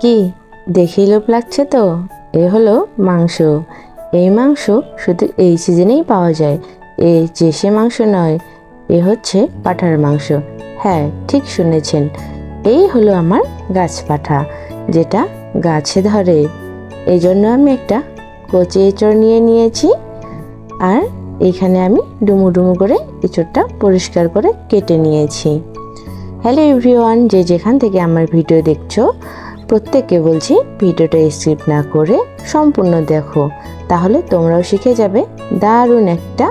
কি, দেখেই লোভ লাগছে তো? এ হলো মাংস। এই মাংস শুধু এই সিজনেই পাওয়া যায়। এ চেষে মাংস নয়, এ হচ্ছে পাঠার মাংস। হ্যাঁ ঠিক শুনেছেন। এই হলো আমার গাছ পাঠা, যেটা গাছে ধরে। এই জন্য আমি একটা কচি এঁচড় নিয়ে নিয়েছি। আর এখানে আমি ডুমু ডুমু করে এঁচড়টা পরিষ্কার করে কেটে নিয়েছি। হ্যালো এভরিওয়ান, যে যেখান থেকে আমার ভিডিও দেখছ, প্রত্যেককে বলছি ভিডিওটা স্কিপ না করে সম্পূর্ণ দেখো। তাহলে তোমরাও শিখে যাবে। দারুণ একটা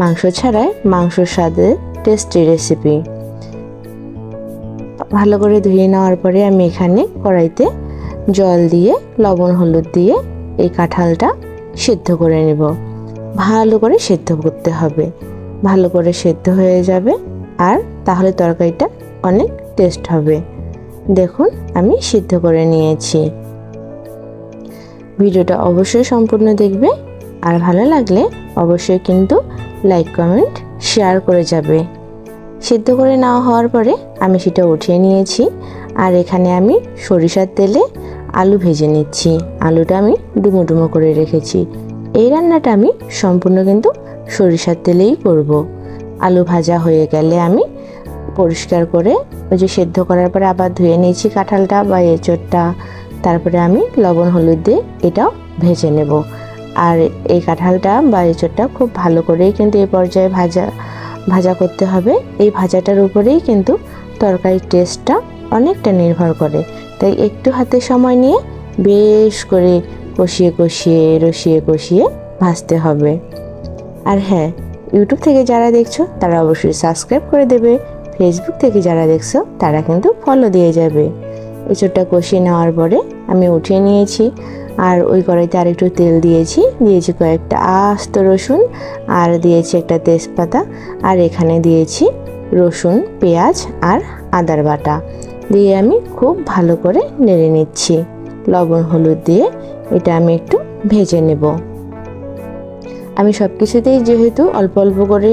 মাংস ছাড়াই মাংসর স্বাদের টেস্টি রেসিপি ভালো করে ধুয়ে নেওয়ার পরে আমি এখানে কড়াইতে জল দিয়ে, লবণ, হলুদ দিয়ে এই কাঁঠালটা সিদ্ধ করে নেব। ভালো করে সেদ্ধ করতে হবে। ভালো করে সেদ্ধ হয়ে যাবে। আর তাহলে তরকারিটা অনেক টেস্ট হবে। দেখুন, আমি সিদ্ধ করে নিয়েছি। ভিডিওটা অবশ্যই সম্পূর্ণ দেখবে। আর ভালো লাগলে অবশ্যই কিন্তু লাইক কমেন্ট শেয়ার করে যাবে। সিদ্ধ করে নেওয়া হওয়ার পরে আমি সেটা উঠিয়ে নিয়েছি। আর এখানে আমি সরিষার তেলে আলু ভেজে নিচ্ছি। আলুটা আমি ডুমো ডুমো করে রেখেছি। এই রান্নাটা আমি সম্পূর্ণ কিন্তু সরিষার তেলেই করব। আলু ভাজা হয়ে গেলে আমি পরিষ্কার করে ওই যে সেদ্ধ করার পরে আবার ধুয়ে নিয়েছি কাঁঠালটা বা এঁচড়টা। তারপরে আমি লবণ, হলুদ দিয়ে এটাও ভেজে নেব। আর এই কাঁঠালটা বা এঁচড়টা খুব ভালো করেই কিন্তু এই পর্যায়ে ভাজা ভাজা করতে হবে। এই ভাজাটার উপরেই কিন্তু তরকারির টেস্টটা অনেকটা নির্ভর করে। তাই একটু হাতে সময় নিয়ে বেশ করে কষিয়ে কষিয়ে, রসিয়ে, কষিয়ে ভাজতে হবে। আর হ্যাঁ ইউটিউব থেকে যারা দেখছ, তারা অবশ্যই সাবস্ক্রাইব করে দেবে। ফেসবুক থেকে যারা দেখছ, তারা কিন্তু ফলো দিয়ে যাবে। এঁচোড়টা কষিয়ে নেওয়ার পরে আমি উঠিয়ে নিয়েছি, আর ওই কড়াইতে আর একটু তেল দিয়েছি। দিয়েছি কয়েকটা আস্ত রসুন, আর দিয়েছি একটা তেজপাতা, আর এখানে দিয়েছি রসুন, পেঁয়াজ, আর আদার বাটা। দিয়ে আমি খুব ভালো করে নেড়ে নিচ্ছি। লবণ, হলুদ দিয়ে এটা আমি একটু ভেজে নেব। আমি সব কিছুতেই যেহেতু অল্প অল্প করে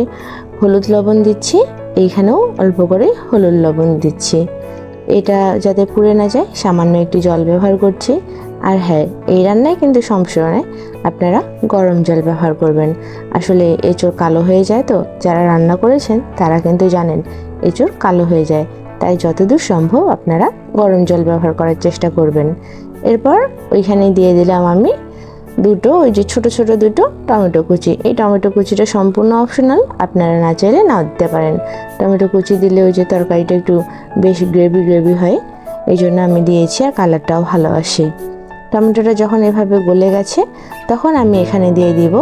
হলুদ লবণ দিচ্ছি, এইখানেও অল্প করে হলুদ লবণ দিচ্ছি। এটা যাতে পুড়ে না যায়, সামান্য একটু জল ব্যবহার করছি। আর হ্যাঁ এই রান্নায় কিন্তু সমসময় আপনারা গরম জল ব্যবহার করবেন। আসলে এঁচোড় কালো হয়ে যায় তো, যারা রান্না করেছেন তারা কিন্তু জানেন এঁচোড় কালো হয়ে যায়। তাই যতদূর সম্ভব আপনারা গরম জল ব্যবহার করার চেষ্টা করবেন। এরপর ওইখানে দিয়ে দিলাম আমি দুটো, ওই যে ছোট ছোট দুটো টমেটো কুচি। এই টমেটো কুচিটা সম্পূর্ণ অপশনাল আপনারা না চাইলে নাও দিতে পারেন। টমেটো কুচি দিলে ওই যে তরকারিটা একটু বেশি গ্রেভি গ্রেভি হয়, এই জন্য আমি দিয়েছি আর কালারটাও ভালো আসে। টমেটোটা যখন এভাবে গলে গেছে, তখন আমি এখানে দিয়ে দিব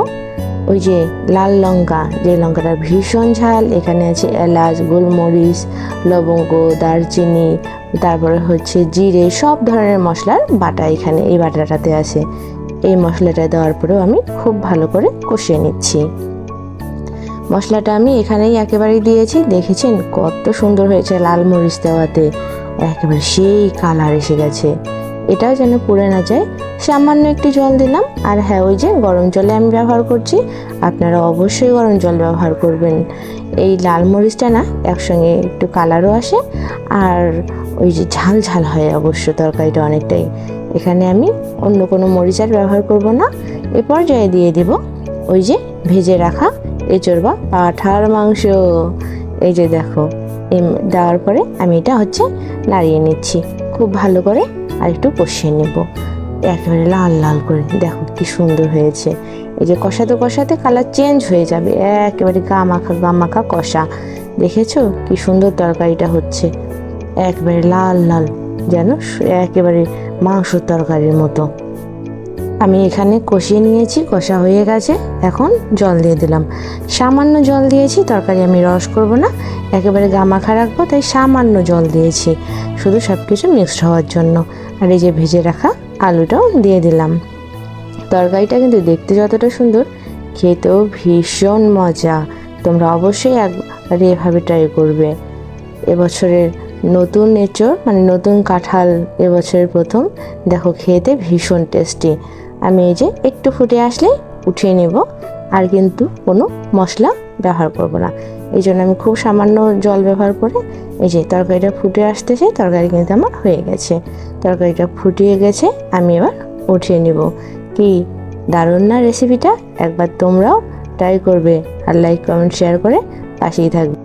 ওই যে লাল লঙ্কা। যে লঙ্কাটা ভীষণ ঝাল, এখানে আছে এলাচ, গোলমরিচ, লবঙ্গ, দারচিনি, তারপরে হচ্ছে জিরে, সব ধরনের মশলার বাটা এখানে, এই বাটাটাতে আছে। এই মশলাটা দেওয়ার পরেও আমি খুব ভালো করে কষিয়ে নিচ্ছি। মশলাটা আমি এখানেই একেবারেই দিয়েছি। দেখেছেন কত সুন্দর হয়েছে লাল মরিচ দেওয়াতে। একেবারে সেই কালার এসে গেছে। এটাও যেন পুড়ে না যায়। সামান্য একটু জল দিলাম। আর হ্যাঁ ওই যে গরম জলে আমি ব্যবহার করছি। আপনারা অবশ্যই গরম জল ব্যবহার করবেন। এই লাল মরিচটা না, একসঙ্গে একটু কালারও আসে। আর ওই যে ঝাল ঝাল হয় অবশ্য তরকারিটা অনেকটাই। এখানে আমি অন্য কোনো মরিচার ব্যবহার করব না। এ পর্যায়ে দিয়ে দেব ওই যে ভেজে রাখা এঁচড় বা পাঠার মাংস। এই যে দেখো এই দেওয়ার পরে আমি এটা হচ্ছে নাড়িয়ে নিচ্ছি। খুব ভালো করে আর একটু কষিয়ে নেব। একেবারে লাল লাল করে। দেখো কি সুন্দর হয়েছে। এই যে কষাতে কষাতে কালার চেঞ্জ হয়ে যাবে। একেবারে গা মাখা গা মাখা কষা। দেখেছ? কি সুন্দর তরকারিটা হচ্ছে। একবারে লাল লাল। যেন একেবারে মাংসর তরকারির মতো। আমি এখানে কষিয়ে নিয়েছি, কষা হয়ে গেছে। এখন জল দিয়ে দিলাম। সামান্য জল দিয়েছি, তরকারি আমি রস করব না। একেবারে গামাখা রাখব, তাই সামান্য জল দিয়েছি। শুধু সব কিছু মিক্সড হওয়ার জন্য। আর এই যে ভেজে রাখা আলুটাও দিয়ে দিলাম। তরকারিটা কিন্তু দেখতে যতটা সুন্দর, খেতেও ভীষণ মজা। তোমরা অবশ্যই একবার এভাবে ট্রাই করবে। এবছরের নতুন এঁচড় মানে নতুন কাঁঠাল এবছরের প্রথম। দেখো, খেতে ভীষণ টেস্টি আমি এই যে একটু ফুটে আসলে উঠিয়ে নেব, আর কিন্তু কোনো মশলা ব্যবহার করব না। এই জন্য আমি খুব সামান্য জল ব্যবহার করে এই যে তরকারিটা ফুটে আসতেছে, তরকারি কিন্তু আমার হয়ে গেছে। তরকারিটা ফুটিয়ে গেছে, আমি এবার উঠিয়ে নিব। কি দারুণ না রেসিপিটা একবার তোমরাও ট্রাই করবে, আর লাইক কমেন্ট শেয়ার করে পাশেই থাকবে।